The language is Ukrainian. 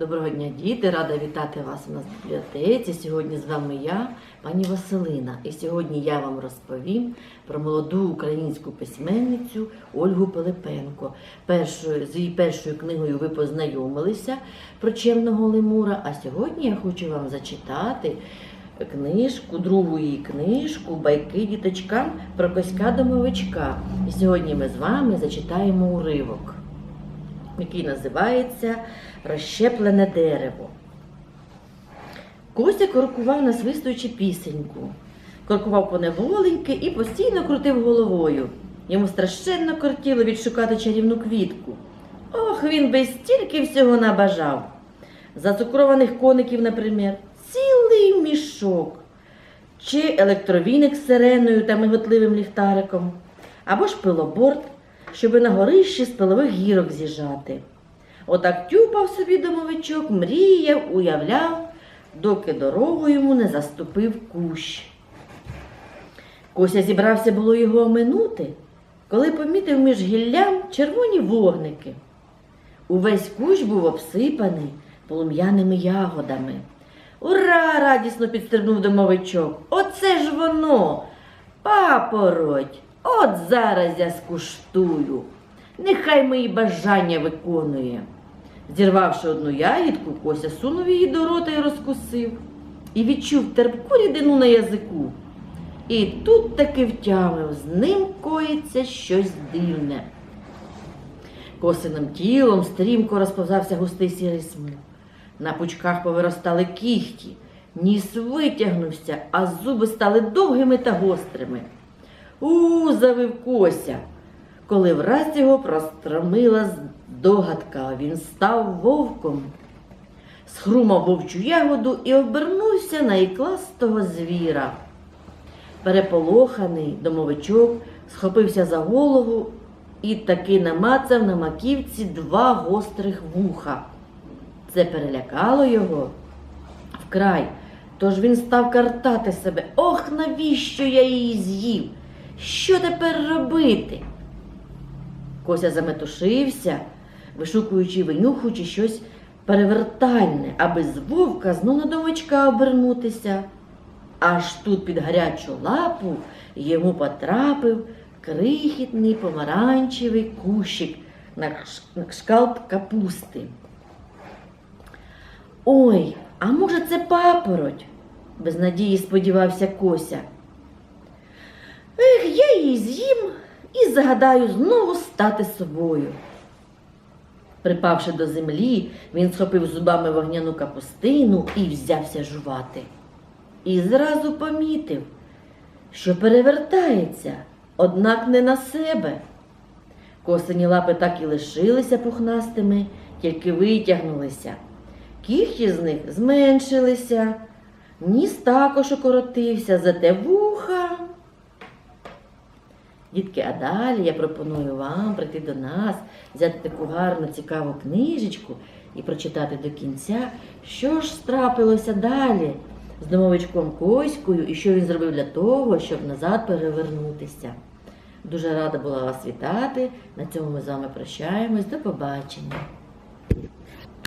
Доброго дня, діти! Рада вітати вас у нас в бібліотеці. Сьогодні з вами я, пані Василина. І сьогодні я вам розповім про молоду українську письменницю Ольгу Пилипенко. Першою, з її першою книгою ви познайомилися про чемного лемура. А сьогодні я хочу вам зачитати книжку, другу її книжку Байки діточкам про коська домовичка. І сьогодні ми з вами зачитаємо уривок який називається Розщеплене дерево. Кося коркував, насвистуючи пісеньку. Коркував поневоленьки і постійно крутив головою. Йому страшенно кортіло відшукати чарівну квітку. Ох, він би стільки всього набажав. Зацукрованих коників, наприклад, цілий мішок, чи електровіник з сиреною та миготливим ліхтариком, або ж пилоборд, щоби на горищі з пилових гірок з'їжджати. Отак тюпав собі домовичок, мріяв, уявляв, доки дорогу йому не заступив кущ. Кося зібрався було його оминути, коли помітив між гіллям червоні вогники. Увесь кущ був обсипаний полум'яними ягодами. Ура! радісно підстрибнув домовичок. Оце ж воно! Папороть! От зараз я скуштую. Нехай мої бажання виконує. Зірвавши одну ягідку, Кося сунув її до рота і розкусив, і відчув терпку рідину на язику. І тут таки втямив, з ним коїться щось дивне. Косиним тілом стрімко розповзався густий сірий смуг. На пучках повиростали кіхті, ніс витягнувся, а зуби стали довгими та гострими. У, завив Кося, коли враз його простромила здогадка, він став вовком. Схрумав вовчу ягоду і обернувся на ікластого звіра. Переполоханий домовичок схопився за голову і таки намацав на маківці два гострих вуха. Це перелякало його вкрай, тож він став картати себе. Ох, навіщо я її з'їв? Що тепер робити? Кося заметушився, вишукуючи і винюхуючи щось перевертальне, аби з вовка знов на домочка обернутися. Аж тут під гарячу лапу йому потрапив крихітний помаранчевий кущик на кшкалт капусти. Ой, а може це папороть? без надії сподівався Кося. Ех, я її з'їм і загадаю знову стати собою. Припавши до землі, він схопив зубами вогняну капустину і взявся жувати. І зразу помітив, що перевертається, однак не на себе. Косині лапи так і лишилися пухнастими, тільки витягнулися. Кіхті з них зменшилися, ніс також укоротився, зате вуха. Дітки, а далі я пропоную вам прийти до нас, взяти таку гарну цікаву книжечку і прочитати до кінця, що ж трапилося далі з домовичком Коською і що він зробив для того, щоб назад перевернутися. Дуже рада була вас вітати. На цьому ми з вами прощаємось. До побачення.